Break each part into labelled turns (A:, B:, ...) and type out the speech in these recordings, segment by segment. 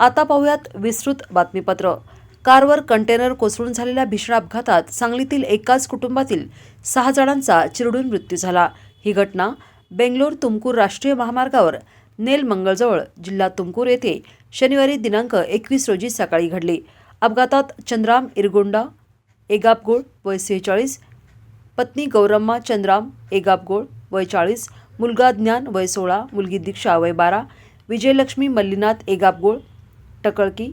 A: आता पाहूयात विस्तृत बातमीपत्र. कारवर कंटेनर कोसळून झालेल्या भीषण अपघातात सांगलीतील एकाच कुटुंबातील सहा जणांचा चिरडून मृत्यू झाला. ही घटना बेंगलोर तुमकूर राष्ट्रीय महामार्गावर नेल मंगळजवळ जिल्हा तुमकूर येथे शनिवारी दिनांक एकवीस रोजी सकाळी घडली. अपघातात चंद्राम इरगोंडा एगापगोळ वय सेहेचाळीस पत्नी गौरम्मा चंद्राम एगापगोळ वय चाळीस मुलगा ज्ञान वय सोळा मुलगी दीक्षा वय बारा विजयलक्ष्मी मल्लीनाथ एगापगोळ टकळकी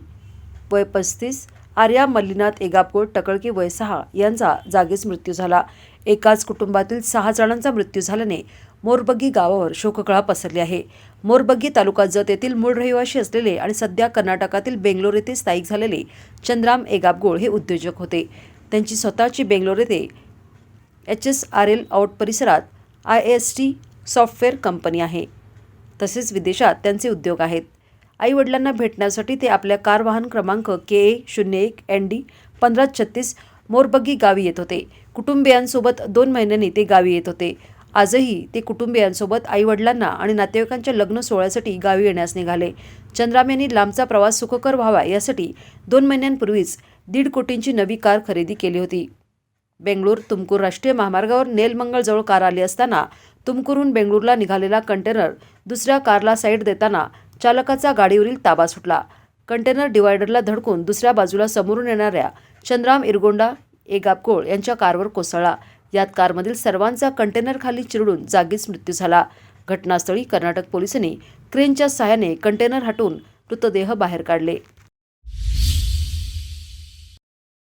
A: वय पस्तीस आर्या मल्लीनाथ एगापगोळ टकळकी वय सहा यांचा जागीच मृत्यू झाला. एकाच कुटुंबातील सहा जणांचा मृत्यू झाल्याने मोरबग्गी गावावर शोककळा पसरली आहे. मोरबग्गी तालुका जत येथील मूळ रहिवाशी असलेले आणि सध्या कर्नाटकातील बेंगलोर येथे स्थायिक झालेले चंद्राम एगापगोळ हे उद्योजक होते. त्यांची स्वतःची बेंगलोर येथे H S R layout परिसरात I S T software company आहे. तसेच विदेशात त्यांचे उद्योग आहेत. आईवडिलांना भेटण्यासाठी ते आपल्या कार वाहन क्रमांक के ए शून्य एक एन डी पंधरा छत्तीस मोरबग्गी गावी येत होते. कुटुंबियांसोबत दोन महिन्यांनी ते गावी येत होते. आजही ते कुटुंबियांसोबत आईवडिलांना आणि नातेवाईकांच्या लग्न सोहळ्यासाठी गावी येण्यास निघाले. चंद्राम यांनी लांबचा प्रवास सुखकर व्हावा यासाठी दोन महिन्यांपूर्वीच दीड कोटींची नवी कार खरेदी केली होती. बेंगळूर तुमकूर राष्ट्रीय महामार्गावर नेलमंगळजवळ कार आली असताना तुमकूरहून बेंगळूरला निघालेला कंटेनर दुसऱ्या कारला साईड देताना चालकाचा गाडीवरील ताबा सुटला. कंटेनर डिवायडरला धडकून दुसऱ्या बाजूला समोरून येणाऱ्या चंद्राम इरगोंडा एगापकोळ यांच्या कारवर कोसळला. यात कारमधील सर्वांचा कंटेनर खाली चिरडून जागीच मृत्यू झाला. घटनास्थळी कर्नाटक पोलिसांनी क्रेनच्या सहाय्याने कंटेनर हटवून मृतदेह बाहेर काढले.